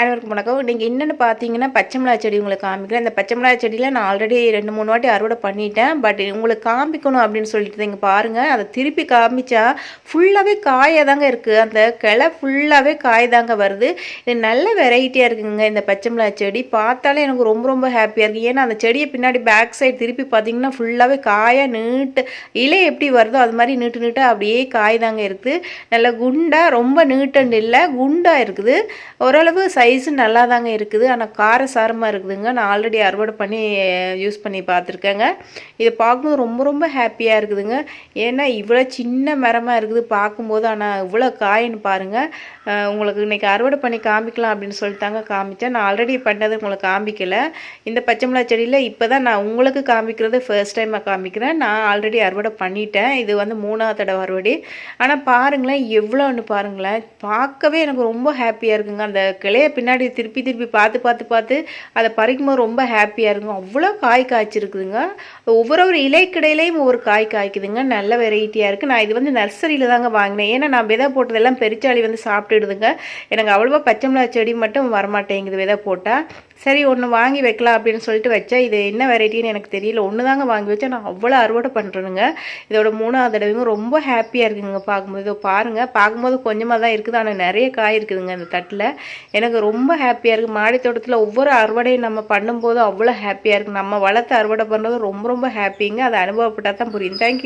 அனைவருக்கும் வணக்கம். நீங்கள் என்னென்னு பார்த்தீங்கன்னா பச்சை மிளகா செடி உங்களுக்கு காமிக்கிறேன். இந்த பச்சை மிளகா செடியில் நான் ஆல்ரெடி ரெண்டு மூணு வாட்டி அறுவடை பண்ணிட்டேன். பட் உங்களுக்கு காமிக்கணும் அப்படின்னு சொல்லிட்டு இங்கே பாருங்கள் அதை திருப்பி காமிச்சா ஃபுல்லாகவே காயாக தாங்க இருக்குது அந்த கிளை ஃபுல்லாகவே காய் தாங்க வருது. இது நல்ல வெரைட்டியாக இருக்குங்க இந்த பச்சை மிளகா செடி. பார்த்தாலே எனக்கு ரொம்ப ரொம்ப ஹாப்பியாக இருக்குது ஏன்னா அந்த செடியை பின்னாடி பேக் சைடு திருப்பி பார்த்தீங்கன்னா ஃபுல்லாகவே காயாக நீட்டு இலை எப்படி வருதோ அது மாதிரி நீட்டு நீட்டாக அப்படியே காய் தாங்க இருக்குது நல்ல குண்டாக ரொம்ப நீட்டண்டு இல்லை குண்டாக இருக்குது. ஓரளவு சை சைஸு நல்லா தாங்க இருக்குது. ஆனால் கார சாரமாக இருக்குதுங்க. நான் ஆல்ரெடி அறுவடை பண்ணி யூஸ் பண்ணி பார்த்துருக்கேங்க. இதை பார்க்கும்போது ரொம்ப ரொம்ப ஹாப்பியாக இருக்குதுங்க. ஏன்னா இவ்வளோ சின்ன மரமாக இருக்குது பார்க்கும்போது. ஆனால் இவ்வளோ காயின்னு பாருங்கள் உங்களுக்கு இன்றைக்கி அறுவடை பண்ணி காமிக்கலாம் அப்படின்னு சொல்லிட்டாங்க. காமிச்சேன். நான் ஆல்ரெடி பண்ணதை உங்களுக்கு காமிக்கல. இந்த பச்சை மிளகா செடியில் இப்போ தான் நான் உங்களுக்கு காமிக்கிறது ஃபர்ஸ்ட் டைமாக காமிக்கிறேன். நான் ஆல்ரெடி அறுவடை பண்ணிட்டேன். இது வந்து மூணாவது தடவை அறுவடை. ஆனால் பாருங்களேன் எவ்வளோன்னு பாருங்களேன். பார்க்கவே எனக்கு ரொம்ப ஹாப்பியாக இருக்குங்க. அந்த கிளைய பின்னாடி திருப்பி திருப்பி பார்த்து பார்த்து பார்த்து அதை பறிக்கும்போது ரொம்ப ஹாப்பியாக இருக்கும் அவ்வளோ காய் காய்ச்சிருக்குதுங்க. ஒவ்வொரு ஒரு இலைக்கிடையிலையும் ஒவ்வொரு காய் காய்க்குதுங்க. நல்ல வெரைட்டியாக இருக்குது நான் இது வந்து நர்சரியில் தாங்க வாங்கினேன். ஏன்னா நான் விதை போட்டதெல்லாம் பெருச்சாளி வந்து சாப்பிட்டுடுதுங்க. எனக்கு அவ்வளோவா பச்சை மிளகா செடி மட்டும் வரமாட்டேங்குது விதை போட்டால் சரி ஒன்று வாங்கி வைக்கலாம் அப்படின்னு சொல்லிட்டு வச்சேன் இது என்ன வெரைட்டின்னு எனக்கு தெரியல. ஒன்று தாங்க வாங்கி வச்சேன் நான் அவ்வளோ அறுவடை பண்ணுறேனுங்க இதோட மூணாவது தடவைங்க ரொம்ப ஹாப்பியாக இருக்குங்க. பார்க்கும்போது இதோ பாருங்கள் பார்க்கும்போது கொஞ்சமாக தான் இருக்குது. ஆனால் நிறைய காய் இருக்குதுங்க அந்த தட்டில். எனக்கு ரொம்ப ஹாப்பியாக இருக்குது மாடி தோட்டத்தில் ஒவ்வொரு அறுவடையும் நம்ம பண்ணும்போது அவ்வளோ ஹாப்பியாக இருக்குது நம்ம வளர்த்து அறுவடை பண்ணுறது ரொம்ப ரொம்ப ஹாப்பிங்க அதை அனுபவப்பட்டால் தான் புரியும் தேங்க்யூ